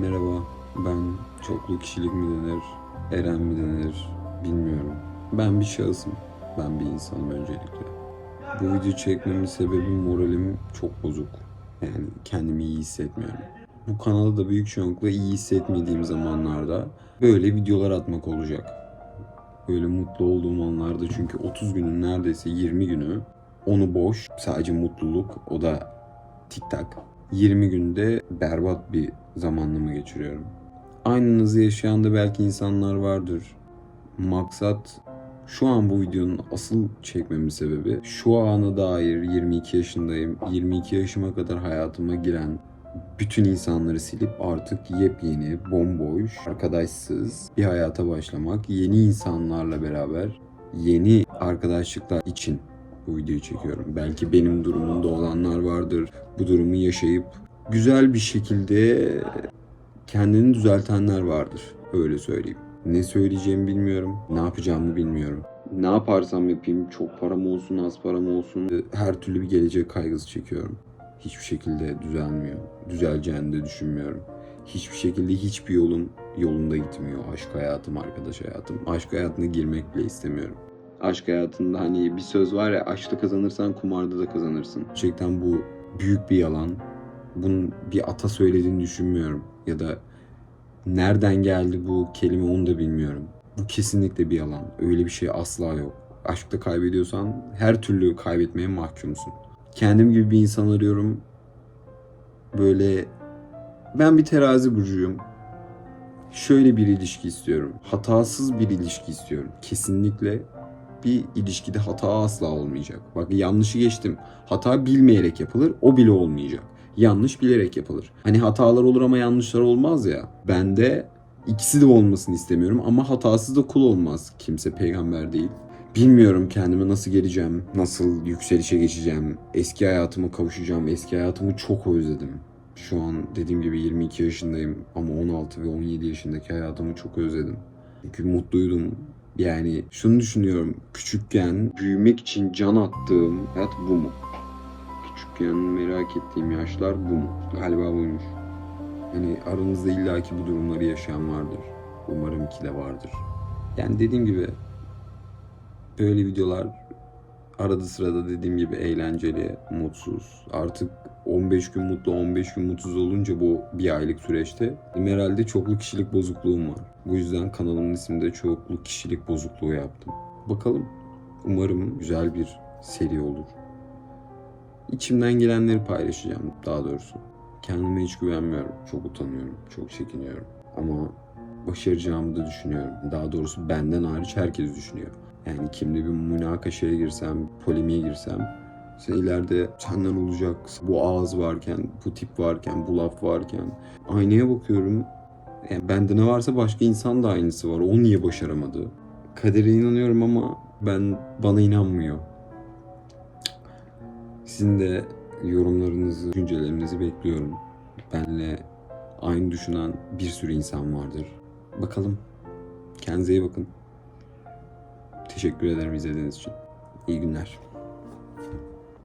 Merhaba, ben çoklu kişilik mi denir, Eren mi denir bilmiyorum. Ben bir şahısım, ben bir insanım öncelikle. Bu video çekmemin sebebi moralim çok bozuk. Yani kendimi iyi hissetmiyorum. Bu kanalda da büyük çoğunlukla iyi hissetmediğim zamanlarda böyle videolar atmak olacak. Böyle mutlu olduğum anlarda çünkü 30 günün neredeyse 20 günü onu boş, sadece mutluluk, o da tik tak. 20 günde berbat bir zamanlama geçiriyorum. Aynınızı yaşayan da belki insanlar vardır. Maksat şu an bu videonun asıl çekmemin sebebi şu ana dair 22 yaşındayım. 22 yaşıma kadar hayatıma giren bütün insanları silip artık yepyeni, bomboş, arkadaşsız bir hayata başlamak, yeni insanlarla beraber yeni arkadaşlıklar için bu videoyu çekiyorum. Belki benim durumumda olanlar vardır. Bu durumu yaşayıp güzel bir şekilde kendini düzeltenler vardır. Öyle söyleyeyim. Ne söyleyeceğimi bilmiyorum. Ne yapacağımı bilmiyorum. Ne yaparsam yapayım çok param olsun az param olsun her türlü bir gelecek kaygısı çekiyorum. Hiçbir şekilde düzelmiyor. Düzeleceğini de düşünmüyorum. Hiçbir şekilde hiçbir yolum yolunda gitmiyor. Aşk hayatım, arkadaş hayatım. Aşk hayatına girmek bile istemiyorum. Aşk hayatında hani bir söz var ya aşkta kazanırsan kumarda da kazanırsın. Gerçekten bu büyük bir yalan. Bunun bir ata söylediğini düşünmüyorum. Ya da nereden geldi bu kelime onu da bilmiyorum. Bu kesinlikle bir yalan. Öyle bir şey asla yok. Aşkta kaybediyorsan her türlü kaybetmeye mahkumsun. Kendim gibi bir insan arıyorum. Böyle ben bir terazi burcuyum. Şöyle bir ilişki istiyorum. Hatasız bir ilişki istiyorum. Kesinlikle bir ilişkide hata asla olmayacak. Bak yanlışı geçtim. Hata bilmeyerek yapılır. O bile olmayacak. Yanlış bilerek yapılır. Hani hatalar olur ama yanlışlar olmaz ya. Ben de ikisi de olmasını istemiyorum ama hatasız da kul olmaz. Kimse peygamber değil. Bilmiyorum kendime nasıl geleceğim, nasıl yükselişe geçeceğim, eski hayatıma kavuşacağım, eski hayatımı çok özledim. Şu an dediğim gibi 22 yaşındayım ama 16 ve 17 yaşındaki hayatımı çok özledim. Çünkü mutluydum. Yani şunu düşünüyorum, küçükken büyümek için can attığım hayat bu mu? Küçükken merak ettiğim yaşlar bu mu? Galiba buymuş. Hani aranızda illaki bu durumları yaşayan vardır. Umarım ki de vardır. Yani dediğim gibi böyle videolar arada sırada dediğim gibi eğlenceli, mutsuz. Artık 15 gün mutlu, 15 gün mutsuz olunca bu bir aylık süreçte herhalde çoklu kişilik bozukluğum var. Bu yüzden kanalımın isminde çoklu kişilik bozukluğu yaptım. Bakalım. Umarım güzel bir seri olur. İçimden gelenleri paylaşacağım daha doğrusu. Kendime hiç güvenmiyorum. Çok utanıyorum. Çok çekiniyorum. Ama başaracağımı da düşünüyorum. Daha doğrusu benden hariç herkes düşünüyor. Yani kimle bir münakaşaya girsem, polemiğe girsem sen ileride senden olacak bu ağız varken, bu tip varken, bu laf varken aynaya bakıyorum. Yani bende ne varsa başka insan da aynısı var. O niye başaramadı? Kadere inanıyorum ama ben bana inanmıyor. Sizin de yorumlarınızı, düşüncelerinizi bekliyorum. Benle aynı düşünen bir sürü insan vardır. Bakalım. Kendinize iyi bakın. Teşekkür ederim izlediğiniz için. İyi günler.